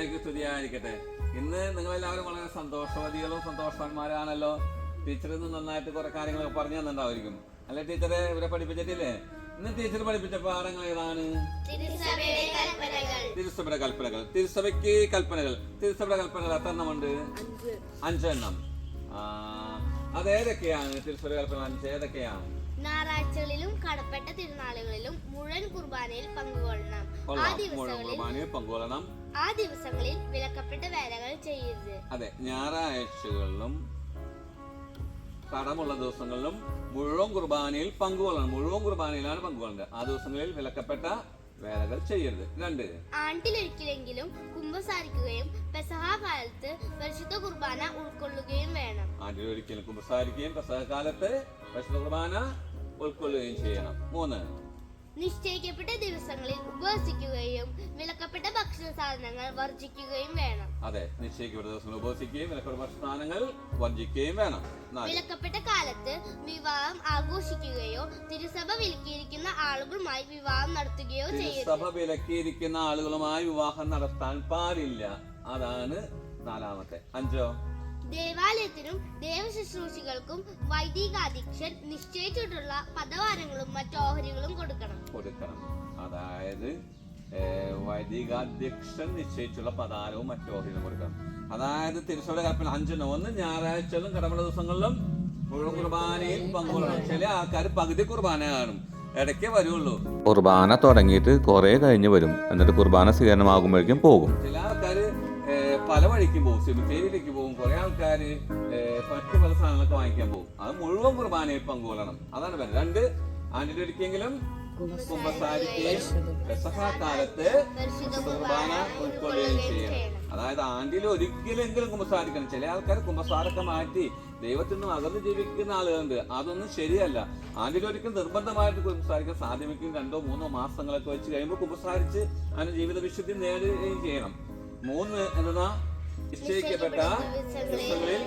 മിശിയായിക്ക് സ്തുതിയായിരിക്കട്ടെ. ഇന്ന് നിങ്ങളെല്ലാവരും വളരെ സന്തോഷവതികളും സന്തോഷവാന്മാരാണല്ലോ. ടീച്ചർ ഇന്ന് നന്നായിട്ട് കുറെ കാര്യങ്ങളൊക്കെ പറഞ്ഞു തന്നിട്ടുണ്ടാവും അല്ലെ ടീച്ചറെ ഇവരെ പഠിപ്പിച്ചിട്ടില്ലേ? ഇന്ന് ടീച്ചർ പഠിപ്പിച്ച പാഠങ്ങൾ ഏതാണ്? തിരുസഭയുടെ കൽപ്പനകൾ. തിരുസഭയ്ക്ക് കൽപ്പനകൾ. തിരുസഭയുടെ കൽപ്പനകൾ എത്ര എണ്ണമുണ്ട് അഞ്ചെണ്ണം അതേതൊക്കെയാണ് തിരുസഭയുടെ കൽപ്പനകൾ? അഞ്ച് ഏതൊക്കെയാണ്? ഞായറാഴ്ചകളിലും കടപ്പെട്ട തിരുനാളുകളിലും മുഴുവൻ കുർബാനയിൽ പങ്കുകൊള്ളണം. ആ ദിവസങ്ങളിൽ കുർബാനയിൽ പങ്കുകൊള്ളണം. ആ ദിവസങ്ങളിൽ വിലക്കപ്പെട്ട വേലകൾ ചെയ്യരുത്. അതെ ഞായറാഴ്ചകളിലും കടമുള്ള ദിവസങ്ങളിലും മുഴുവൻ കുർബാനയിൽ പങ്കുകൊള്ളണം. മുഴുവൻ കുർബാനയിലാണ് പങ്കുകൊള്ളേണ്ടത്. ആ ദിവസങ്ങളിൽ വിലക്കപ്പെട്ട വേലകൾ ചെയ്യരുത്. രണ്ട് ആണ്ടിലൊരിക്കലെങ്കിലും കുമ്പസാരിക്കുകയും പെസഹാകാലത്ത് പരിശുദ്ധ കുർബാന ഉൾക്കൊള്ളുകയും വേണം. ആണ്ടിൽ ഒരിക്കലും കുമ്പസാരിക്കുകയും പ്രസവകാലത്ത് പരിശുദ്ധ കുർബാന ഉൾക്കൊള്ളുകയും ചെയ്യണം. മൂന്ന് നിശ്ചയിക്കപ്പെട്ട ദിവസങ്ങളിൽ ഉപവസിക്കുകയും വിലക്കപ്പെട്ട ഭക്ഷണ സാധനങ്ങൾ വർജിക്കുകയും വേണം. അതെ നിശ്ചയിക്കപ്പെട്ട ദിവസങ്ങൾ ഉപവസിക്കുകയും വിലക്കപ്പെട്ട സ്ഥാനങ്ങൾ വർജിക്കുകയും വേണം. വിലക്കപ്പെട്ട കാലത്ത് വിവാഹം ആഘോഷിക്കുകയോ തിരുസഭ വിലക്കിയിരിക്കുന്ന ആളുകളുമായി വിവാഹം നടത്തുകയോ ചെയ്യും സഭ വിലക്കിയിരിക്കുന്ന ആളുകളുമായി വിവാഹം നടത്താൻ പാടില്ല. അതാണ് നാലാമത്തെ. അഞ്ചോ? ദേവാലയത്തിനും ദേവശുശ്രൂഷികൾക്കും വൈദികാധ്യക്ഷൻ നിശ്ചയിച്ചിട്ടുള്ള പദവാരങ്ങളും മറ്റു ഓഹരികളും കൊടുക്കണം. കൊടുക്കണം. അതായത് വൈദികാധ്യക്ഷൻ നിശ്ചയിച്ചുള്ള പതാരവും മറ്റു ഓഹരികളും കൊടുക്കണം. അതായത് തിരുസഭയുടെ കൽപ്പന അഞ്ചെണ്ണം. ഒന്ന് ഞായറാഴ്ചകളും കടമുള്ള ദിവസങ്ങളിലും മുഴുവൻ കുർബാനയിൽ പങ്കുകൊള്ളണം ചില ആൾക്കാർ പകുതി കുർബാന കാണും. ഇടയ്ക്കേ വരുള്ളൂ. കുർബാന തുടങ്ങിയിട്ട് കുറേ കഴിഞ്ഞ് വരും. എന്നിട്ട് കുർബാന സ്വീകരണമാകുമ്പോഴേക്കും പോകും. ചില ആൾക്കാർ പല വഴിക്കും പോകും. സെമിത്തേരിയിലേക്ക് പോകും. കുറെ ആൾക്കാർ മറ്റു പല സാധനങ്ങളൊക്കെ വാങ്ങിക്കാൻ പോകും. അത് മുഴുവൻ കുർബാനയിൽ പങ്കുകൊള്ളണം. അതാണ് പറയുന്നത് രണ്ട് ആണ്ടിൽ ഒരിക്കലെങ്കിലും കുർബാന ചെയ്യണം. അതായത് ആണ്ടിൽ ഒരിക്കലെങ്കിലും കുമ്പസാരിക്കണം. ചില ആൾക്കാർ കുമ്പസാരൊക്കെ മാറ്റി ദൈവത്തിൽ നിന്നും അകന്ന് ജീവിക്കുന്ന ആളുകളുണ്ട്. അതൊന്നും ശരിയല്ല. ആണ്ടിൽ ഒരിക്കലും നിർബന്ധമായിട്ട് കുമ്പസാരിക്കാൻ സാധ്യമെങ്കിൽ രണ്ടോ മൂന്നോ മാസങ്ങളൊക്കെ വെച്ച് കഴിയുമ്പോൾ കുമ്പസാരിച്ച് അതിന് ജീവിത വിശുദ്ധി നേടുകയും ചെയ്യണം. മൂന്ന് എന്താ നിശ്ചയിക്കപ്പെട്ട ദിവസങ്ങളിൽ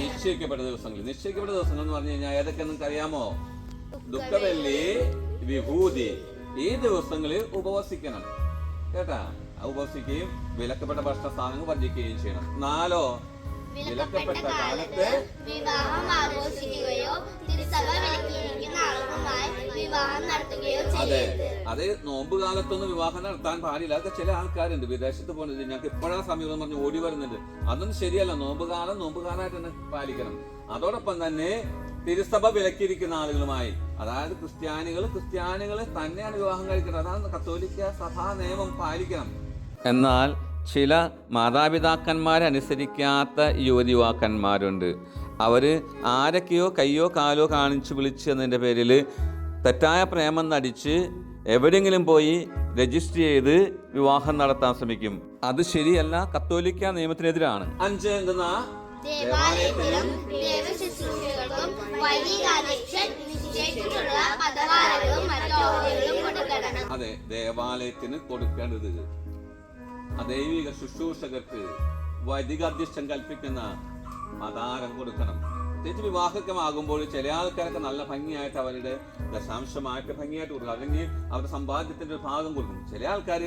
നിശ്ചയിക്കപ്പെട്ട ദിവസങ്ങളിൽ. നിശ്ചയിക്കപ്പെട്ട ദിവസങ്ങൾ എന്ന് പറഞ്ഞു കഴിഞ്ഞാൽ ഏതൊക്കെ നിങ്ങൾക്ക് അറിയാമോ ദുഃഖവെള്ളി വിഭൂതി. ഈ ദിവസങ്ങളിൽ ഉപവസിക്കണം. കേട്ടാ? ഉപവസിക്കുകയും വിലക്കപ്പെട്ട ഭക്ഷണ സാധനങ്ങൾ വർജിക്കുകയും ചെയ്യണം. നാലോ? വിലക്കപ്പെട്ട കാലത്ത് വിവാഹം ആഘോഷിക്കുകയോ തിരുസഭ വിലക്കിയിരിക്കുന്ന ആളുകളുമായി വിവാഹം നടത്തുകയോ അതെ. അതെ. നോമ്പ് കാലത്തൊന്നും വിവാഹം നടത്താൻ പാടില്ല. അതൊക്കെ ചില ആൾക്കാരുണ്ട്. വിദേശത്ത് പോകുന്നത് ഞങ്ങൾക്ക് ഇപ്പോഴാണ് സമീപം എന്ന് പറഞ്ഞ് ഓടി വരുന്നുണ്ട്. അതൊന്നും ശരിയല്ല. നോമ്പ് കാലം നോമ്പ് കാലമായിട്ട് തന്നെ പാലിക്കണം. അതോടൊപ്പം തന്നെ തിരുസഭ വിലക്കിയിരിക്കുന്ന ആളുകളുമായി. അതായത് ക്രിസ്ത്യാനികൾ ക്രിസ്ത്യാനികൾ തന്നെയാണ് വിവാഹം കഴിക്കുന്നത് അതാണ് കത്തോലിക്ക സഭാ നിയമം പാലിക്കണം. എന്നാൽ ചില മാതാപിതാക്കന്മാരെ അനുസരിക്കാത്ത യുവതി യുവാക്കന്മാരുണ്ട്. അവർ ആരൊക്കെയോ കയ്യോ കാലോ കാണിച്ച് എന്നതിന്റെ പേരിൽ തെറ്റായ പ്രേമം നടിച്ച് എവിടെയെങ്കിലും പോയി രജിസ്റ്റർ ചെയ്ത് വിവാഹം നടത്താൻ ശ്രമിക്കും. അത് ശരിയല്ല കത്തോലിക്ക നിയമത്തിനെതിരാണ്. അഞ്ച് എന്തെന്നാ? ദേവാലയത്തിലും ദേവശുശ്രൂഷകൾക്കും വൈദികാധ്യക്ഷൻ നിശ്ചയിച്ചിട്ടുള്ള പദവാരങ്ങളും മറ്റു ഓഹരികളും കൊടുക്കണം. അതെ ദേവാലയത്തിന് കൊടുക്കേണ്ടത് ദൈവിക ശുശ്രൂഷകർക്ക് വൈദികാധ്യക്ഷൻ കൽപ്പിക്കുന്ന ആധാരം കൊടുക്കണം. പ്രത്യേകിച്ച് വിവാഹമൊക്കെ ആകുമ്പോൾ ചില ആൾക്കാരൊക്കെ നല്ല ഭംഗിയായിട്ട് അവരുടെ ദശാംശമായിട്ട് ഭംഗിയായിട്ട് കൊടുക്കും. അല്ലെങ്കിൽ അവരുടെ സമ്പാദ്യത്തിന്റെ ഒരു ഭാഗം കൊടുക്കും. ചില ആൾക്കാർ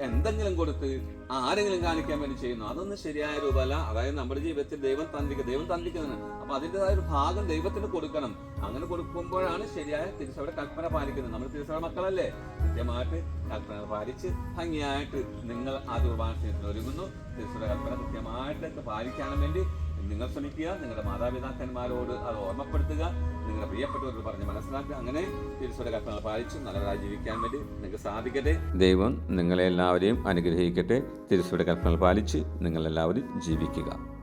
എന്തെങ്കിലും കൊടുത്ത് ആരെങ്കിലും കാണിക്കാൻ വേണ്ടി ചെയ്യുന്നു. അതൊന്നും ശരിയായ രൂപമല്ല. അതായത് നമ്മുടെ ജീവിതത്തിൽ ദൈവം തന്നിക്കുക ദൈവം തന്നിക്കുന്നതാണ് അപ്പൊ അതിന്റെതായ ഒരു ഭാഗം ദൈവത്തിന് കൊടുക്കണം. അങ്ങനെ കൊടുക്കുമ്പോഴാണ് ശരിയായ തിരിച്ചവരുടെ കൽപ്പന പാലിക്കുന്നത്. നമ്മൾ തിരിച്ചവരുടെ മക്കളല്ലേ? കൃത്യമായിട്ട് കൽപ്പന പാലിച്ച് ഭംഗിയായിട്ട് നിങ്ങൾ ആ കുർബാനത്തിന് ഒരുങ്ങുന്നു. തിരിച്ചവരുടെ കൽപ്പന കൃത്യമായിട്ട് പാലിക്കാൻ വേണ്ടി നിങ്ങൾ ശ്രമിക്കുക നിങ്ങളുടെ മാതാപിതാക്കന്മാരോട് അത് ഓർമ്മപ്പെടുത്തുക നിങ്ങളുടെ പ്രിയപ്പെട്ടവരോട് പറഞ്ഞ് മനസ്സിലാക്കുക. അങ്ങനെ തിരിച്ചുള്ള കൽപ്പന പാലിച്ച് നല്ലതായി ജീവിക്കാൻ വേണ്ടി നിങ്ങൾക്ക് സാധിക്കട്ടെ. ദൈവം നിങ്ങളെ എല്ലാവരെയും അനുഗ്രഹിക്കട്ടെ. തിരിച്ചുള്ള കൽപ്പനകൾ പാലിച്ച് നിങ്ങളെല്ലാവരും ജീവിക്കുക.